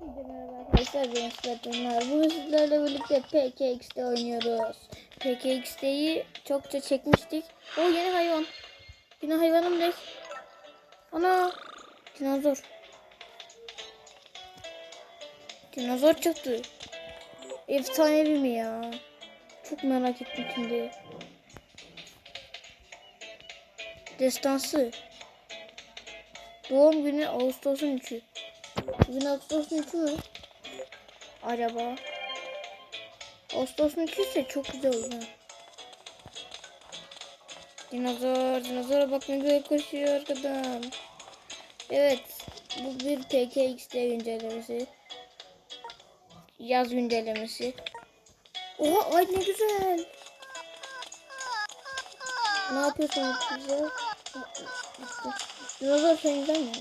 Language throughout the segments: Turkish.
Merhaba arkadaşlar ben Sıratanlar. Bugün sizlerle birlikte PKX'de oynuyoruz. PKX'deyi çokça çekmiştik. O yeni hayvan. Yine hayvanım ne? Ana! Dinozor. Dinozor çıktı. Efsanevi mi ya? Çok merak ettim şimdi. Destansı. Doğum günü Ağustos'un 3'ü. Bugün Ağustos'un 3'ü mü? Araba. Ağustos'un 3'ü ise çok güzel ha. Dinozor, dinozora bak ne güzel koşuyor arkadan. Evet, bu bir PKXD güncellemesi. Yaz güncellemesi. Oha ay ne güzel. Ne yapıyorsun bize? Dinozor sen güzel mi?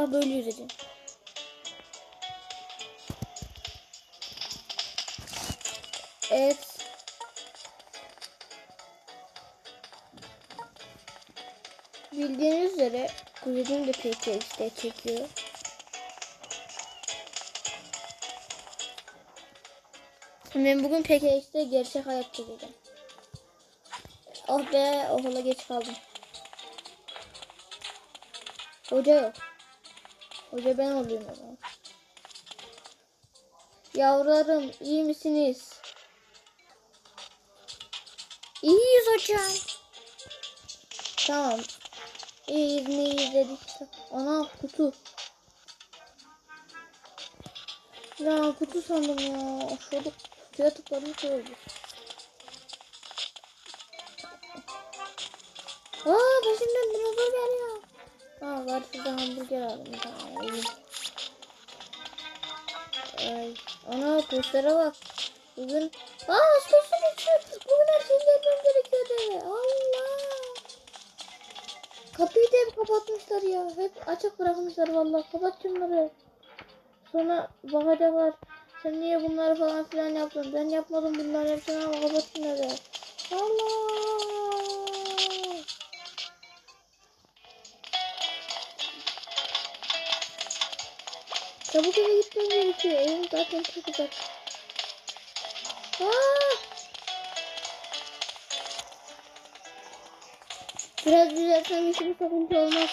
Bak böyle yüzeceğim. Evet. Bildiğiniz üzere kuzenim de PKX'de çekiyor. Ben bugün PKX'de gerçek hayat çekeceğim. Oh be okula geç kaldım. Hoca yok. Hoca ben olayım o. Yavrularım iyi misiniz? İyiyiz hocam. Tamam. İyiyiz miyiz dedik. Ana kutu. Ya kutu sandım ya. Şurada kutuya tıkladım şey oldu. Aa peşimden dinozor geliyor. Aa var şurada hamburger aldım. İyi. Ay, ana postere bak. Bugün Aa sosun içi. Bugün her şeyi gelmem gerekiyordu. Allah. Kapıyı da hep kapatmışlar ya. Hep açık bırakmışlar vallahi. Kapat şunları. Sonra bakacaklar. Sen niye bunları falan filan yaptın? Ben yapmadım bunları hepsini ama kapat şunları. Allah. Çabuk eve gitmem gerekiyor. Evim zaten çok uzak. Aa! Biraz düzeltsem hiçbir sıkıntı olmaz.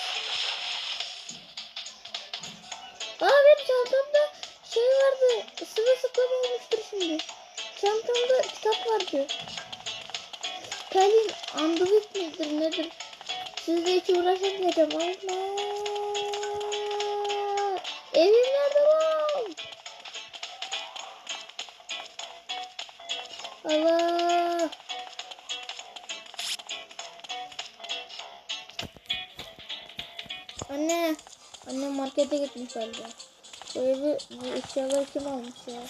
Aa benim çantamda şey vardı. Sıvı sıklama olmuştur şimdi. Çantamda kitap vardı. Pelin anduvit midir nedir? Sizle hiç uğraşamayacağım. Allah. Markete gitmiş galiba. Bu evi, bu eşyaları kim almış ya?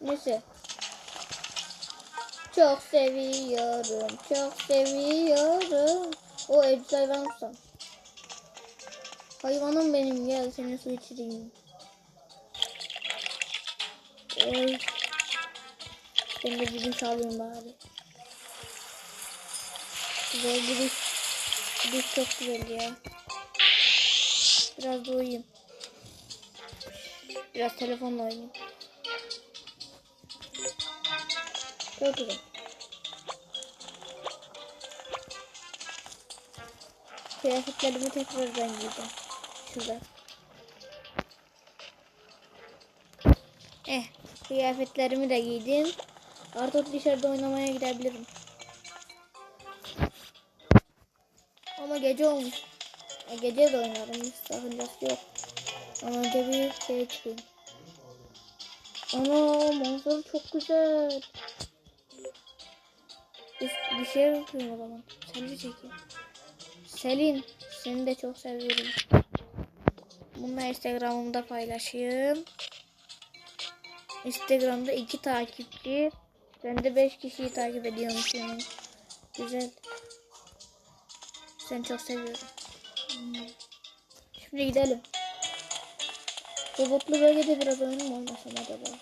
Neyse. Çok seviyorum. Çok seviyorum. O evcil hayvan mısın? Hayvanım benim gel seni su içireyim. Oy. Ben de bizim çalayım bari. Güzel gidiş. Gidiş çok güzel ya. Biraz da uyuyayım. Biraz telefonla oynayayım. Çok güzel. Kıyafetlerimi tekrardan giyeceğim. Şurada. Eh, kıyafetlerimi de giydim. Artık dışarıda oynamaya gidebilirim. Ama gece olmuş. E, gece de oynarım. Hiç sakıncası yok. Ama önce bir şeye çıkayım. Ana manzara çok güzel. Bir şey yapayım o zaman. Selfie çekeyim. Selin seni de çok seviyorum. Bunu Instagram'ımda paylaşayım. Instagram'da iki takipçi. Ben de beş kişiyi takip ediyormuşum. Güzel. Seni çok seviyorum. Şimdi gidelim. Robotlu bölgede biraz oyun mu oynasam acaba?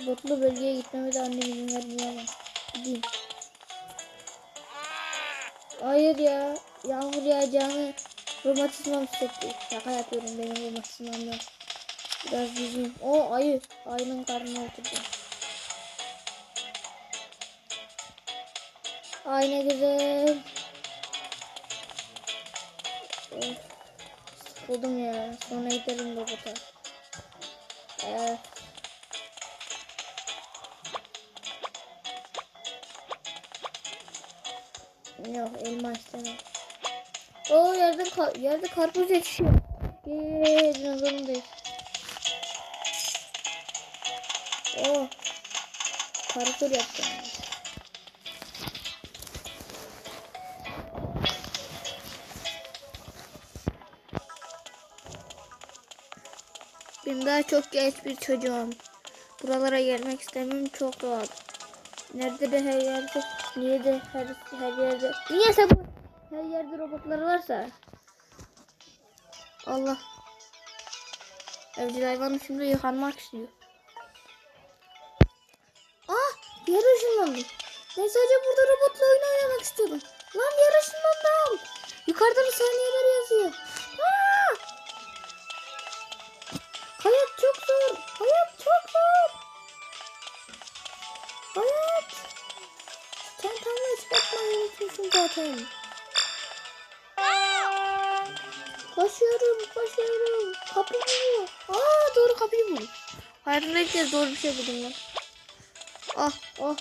Robotlu bölgeye gitmeme de annem izin vermiyor ama. Gideyim. Hayır ya. Yağmur yağacağını Romatizmam hissetti. Şaka yapıyorum benim romatizmam yok. Biraz yüzeyim. O ayı. Ayının karnına oturdu. Ay ne güzel. Sıkıldım ya. Sonra giderim robota. Evet. Yok elma istemem. Oo yerde ka- yerde karpuz yetişiyor. Yeee dinozorundayız. Oo. Parkur yaptım. Ben daha çok genç bir çocuğum. Buralara gelmek istemem çok rahat. Nerede de her yerde, niye de her, her yerde, niyeyse bu her yerde robotlar varsa. Allah. Evcil hayvanım şimdi yıkanmak istiyor. Ah! Yer ışınlandım. Ben sadece burada robotla oyun oynamak istiyordum. Lan yer ışınlandım. Yukarıda bir saniyeler yazıyor. Unutuyorsun zaten. Koşuyorum, koşuyorum. Kapı buluyor. Aa doğru kapıyı buldum. Hayatımda ilk doğru bir şey buldum lan. Ah, ah.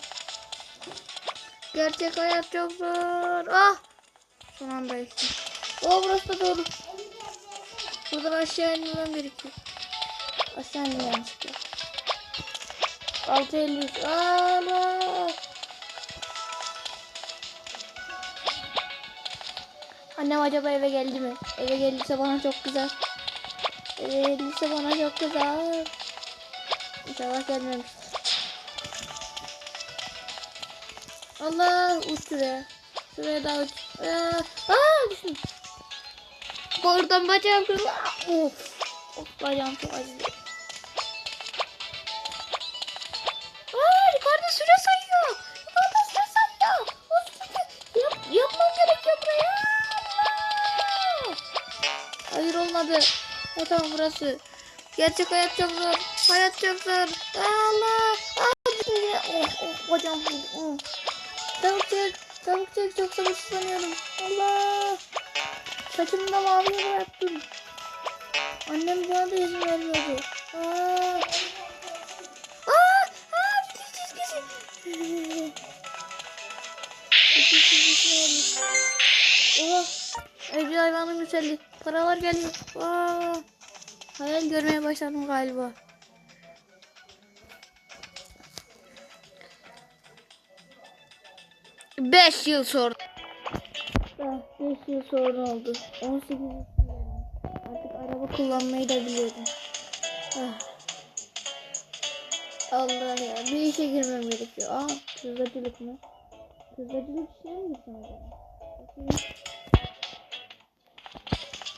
Gerçek hayat çok zor. Ah. Son anda işte. Oh burası da doğru. Buradan aşağı inmem gerekiyor. Aşağı indim yanlışlıkla. 653. Allah. Annem acaba eve geldi mi? Eve geldiyse bana çok güzel. Eve geldiyse bana çok güzel. İnşallah gelmemiştir. Allah uç şuraya. Şuraya daha uç. Aa, aa. Oradan bacağım kırıldı. Of. Of bacağım çok acıdı. Tamam burası. Gerçek hayat çok zor. Hayat çok zor. Allah. Aa, oh, oh, bacağım. Oh. Tavuk çek. Tavuk çek. Çok sabırsızlanıyorum. Allah. Saçımı da maviye boyattım. Annem buna da izin vermiyordu. Aa. Aa. Aa. Çizgisi olmuş. Oha. Evcil hayvanın güzelliği. Paralar geliyor. Aa. Hayal görmeye başladım galiba. Beş yıl sonra. Beş yıl sonra oldu. 18 yaşındayım. Artık araba kullanmayı da biliyorum. Ah. Allah ya. Bir işe girmem gerekiyor. Aa, pizzacılık mı? Pizzacılık işine mi? Bakayım.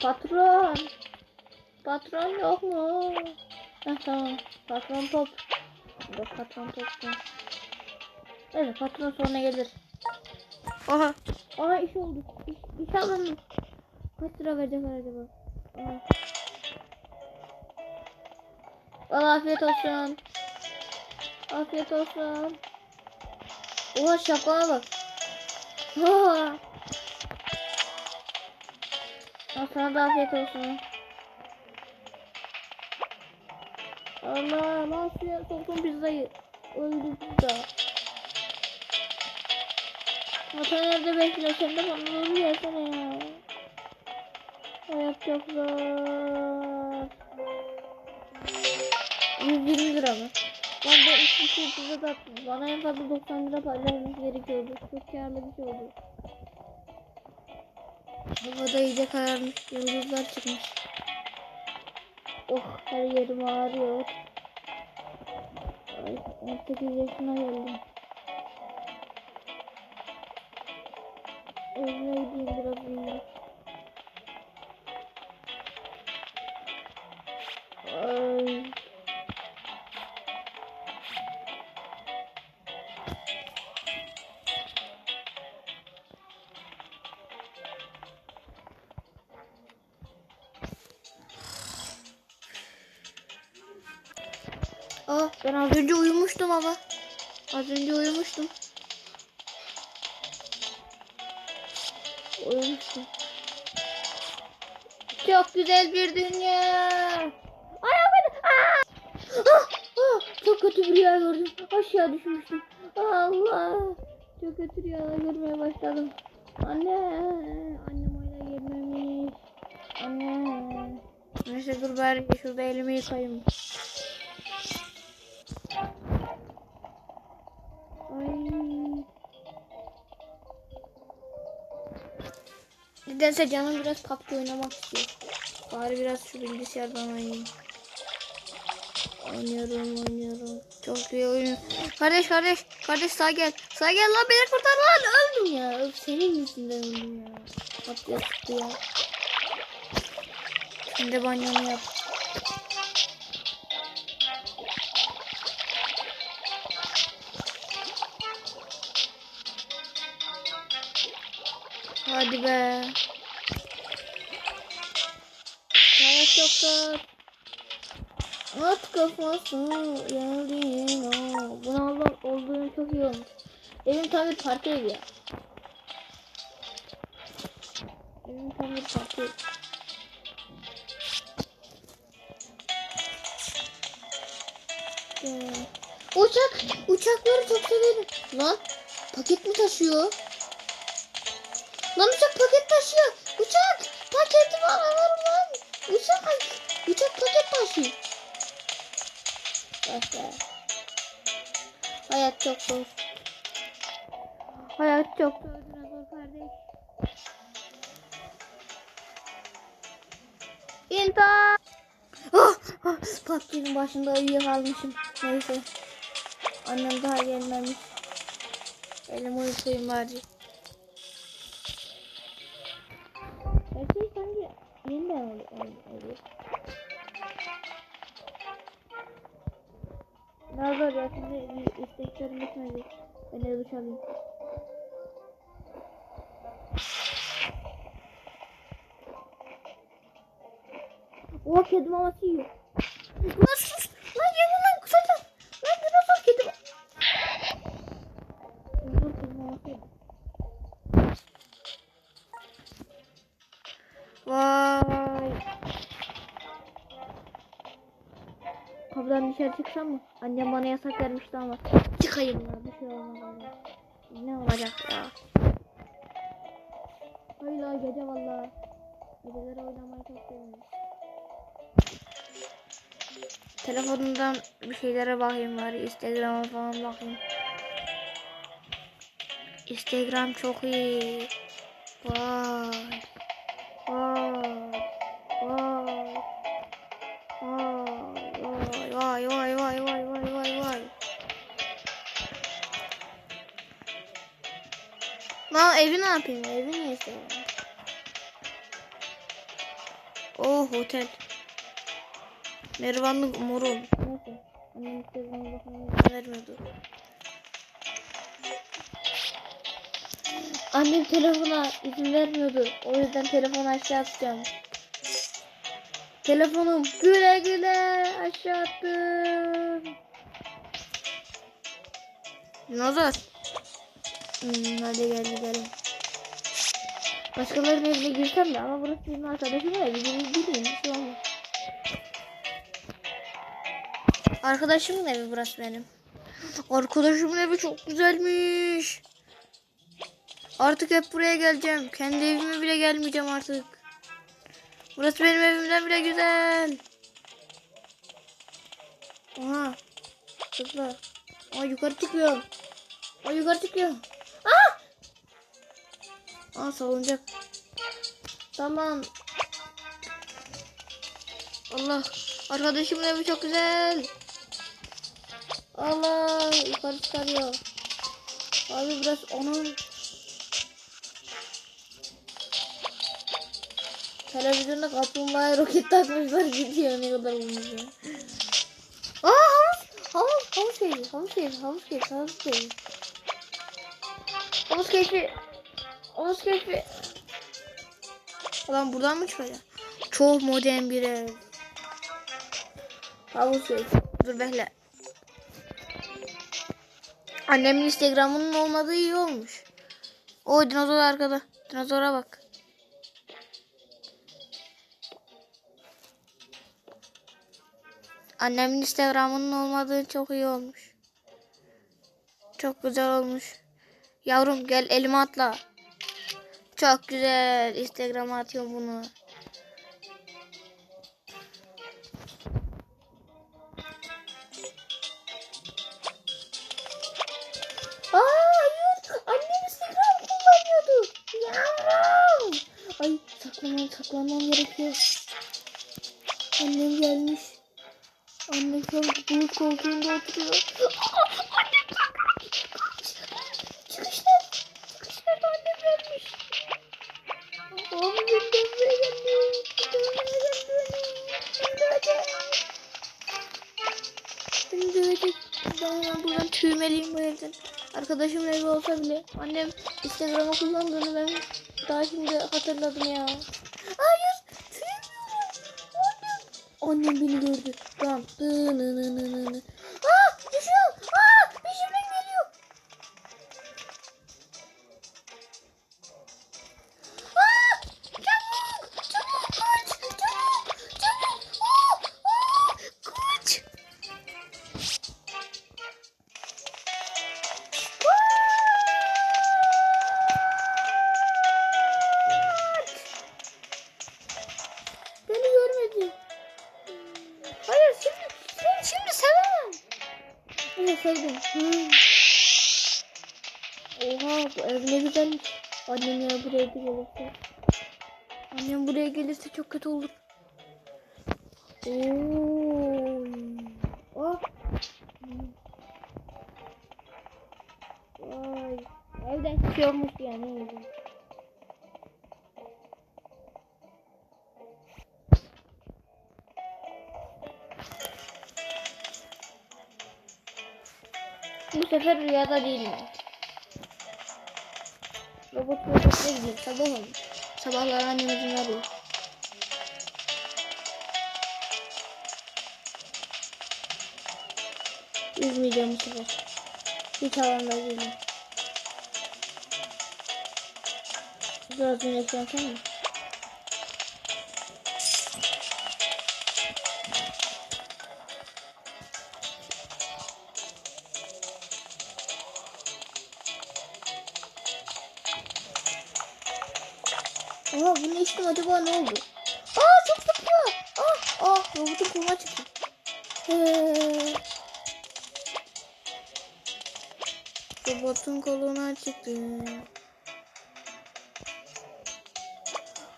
Patron. Patron yok mu? Heh, tamam. Patron top. Yok patron top. Evet patron sonra gelir. Aha. Aha iş oldu. İş, iş alındı. Kaç lira verecekler acaba? Aha. Al afiyet olsun. Afiyet olsun. Oha şapkana bak. Oha. Sana da afiyet olsun. Lan suya soktum pizzayı. Öldü pizza. Vatan nerede bekliyor? Sen de bana doğru gelsene ya. Hayat çok zor. 120 lira mı? Ben iki şey pizza da bana en fazla 90 lira vermesi gerekiyordu. Çok karlı bir şey oldu. Havada iyice kararmış. Yıldızlar çıkmış. Oh her yerim ağrıyor. Ay 18 yaşına geldim. Evime gideyim biraz uyuyayım. Aa ben az önce uyumuştum ama. Az önce uyumuştum. Uyumuştum. Çok güzel bir dünya. Ayağım Aa! Ah, ah, çok kötü bir rüya gördüm. Aşağı düşmüştüm. Allah. Çok kötü rüyalar görmeye başladım. Anne. Annem hala gelmemiş. Anne. Neyse dur bari şurada elimi yıkayayım. Nedense canım biraz PUBG oynamak istiyor. Bari biraz şu bilgisayardan oynayayım. Oynuyorum, oynuyorum. Çok iyi oyun. Kardeş, kardeş, kardeş sağ gel. Sağ gel lan beni kurtar lan. Öldüm ya. Öf, senin yüzünden öldüm ya. PUBG çıktı ya. Şimdi banyomu yap. Hadi be. Yoksa at kafası yanıldın o. Bunu Allah olduğunu çok iyi olmuş. Evim tam bir parti ya. Evim tam bir parti evi. Ee, Uçak, uçakları çok severim. Lan, paket mi taşıyor? Lan uçak paket taşıyor. Uçak, paketimi alalım lan. Uçak, uçak paket. Ah be. Hayat çok zor. Hayat çok zor. İntihar. Ah, ah, PUBG'nin başında uyuyakalmışım. Neyse. Annem daha gelmemiş. Elim uyutayım bari. Oluyor. oluyor. Nazar ya şimdi isteklerim bitmedi. Ben de duş alayım. O kedi maması yiyor. Lan Çıksam mı? Annem bana yasak vermişti ama. Çıkayım ya bir şey olmaz. Ne olacak ya? Hayla gece valla. Geceleri oynamayı çok seviyorum. Telefonumdan bir şeylere bakayım bari. Instagram'a falan bakayım. Instagram çok iyi. Vay. Vay. Lan evi ne yapayım? Evi seviyorum? Oh otel. Mervanlık moru olmuş. Neyse. Annem. Annem telefona izin vermiyordu. O yüzden telefonu aşağı atacağım. Telefonum güle güle aşağı attım. Nazar. Hmm, hadi gel gidelim. Başkalarının evine girsem de ama burası benim arkadaşım evi. Gideyim gideyim bir şey olmaz. Arkadaşımın evi burası benim. Arkadaşımın evi çok güzelmiş. Artık hep buraya geleceğim. Kendi evime bile gelmeyeceğim artık. Burası benim evimden bile güzel. Aha. Tıkla. Aa yukarı çıkıyorum. Aa yukarı çıkıyorum. Aa! Aa salıncak. Tamam. Allah. Arkadaşımın evi çok güzel. Allah yukarı çıkarıyor. Abi biraz onun televizyonda kaplumbağaya roket takmışlar gidiyor ne kadar ya. Aa havuz havuz havuz keyfi havuz keyfi havuz keyfi havuz keyfi havuz keyfi havuz keyfi Ulan buradan mı çıkacak? Çok modern bir ev. Havuz keyfi. Dur bekle. Annemin Instagram'ının olmadığı iyi olmuş. O dinozor arkada. Dinozora bak. Annemin Instagram'ının olmadığı çok iyi olmuş. Çok güzel olmuş. Yavrum gel elime atla. Çok güzel. Instagram'a atıyorum bunu. Aa, hayır. Annem Instagram kullanıyordu. Yavrum. Ay saklamam saklamam gerekiyor. Annem gelmiş. Annem şu an bulut koltuğunda oturuyor. Beni dövecek. Ben hemen buradan tüymeliyim bu evden. Arkadaşımın evi olsa bile annem Instagram'ı kullandığını ben daha şimdi hatırladım ya. Hayır. Annem. Annem beni gördü. Tamam. Buraya gelirse. Annem buraya gelirse çok kötü olur. Oo. Oh. Vay. Evde hiçbir şey olmuş yani. Bu sefer rüyada değilim. Robot robotla gidiyor. Sabah olmuş. Sabahlar annem izin arıyor. Üzmeyeceğim bu sefer. Hiç havamda değilim. Biraz güneş yansana. Aa bunu içtim acaba ne oldu? Aa çok sıkıyor. Aa, aa robotun koluna çıktı. Robotun koluna çıktı.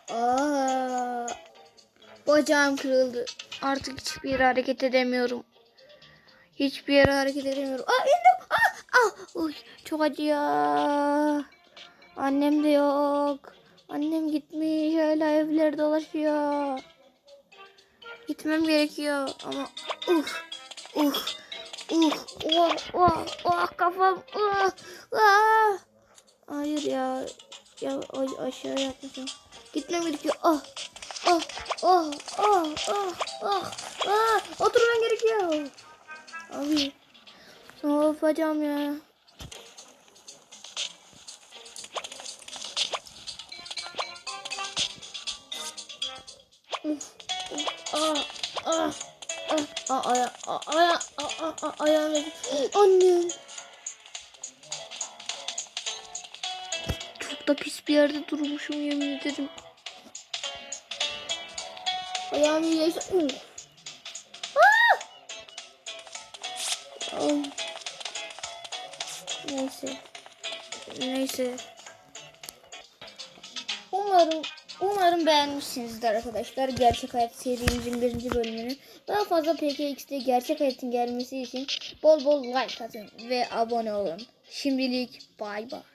Aa, bacağım kırıldı. Artık hiçbir yere hareket edemiyorum. Hiçbir yere hareket edemiyorum. Aa indim. Aa, aa. Uy, çok acıyor. Annem de yok. Annem gitmiş hala evler dolaşıyor. Gitmem gerekiyor ama uf uf uf oh oh oh kafam oh, ah. Hayır ya ya a- aşağı yapacağım. Gitmem gerekiyor. Ah ah ah ah ah ah ah oturmam gerekiyor. Abi ne yapacağım ya? Ah, ah, ah, ah, aya, ah, aya, ah, ah, ah, ayağım. Annem. Çok da pis bir yerde durmuşum yemin ederim. Ayağım iyileşti. Ah! Ay. Neyse. Neyse. Umarım umarım beğenmişsinizdir arkadaşlar. Gerçek hayat serimizin birinci bölümünü. Daha fazla PKX'de gerçek hayatın gelmesi için bol bol like atın ve abone olun. Şimdilik bay bay.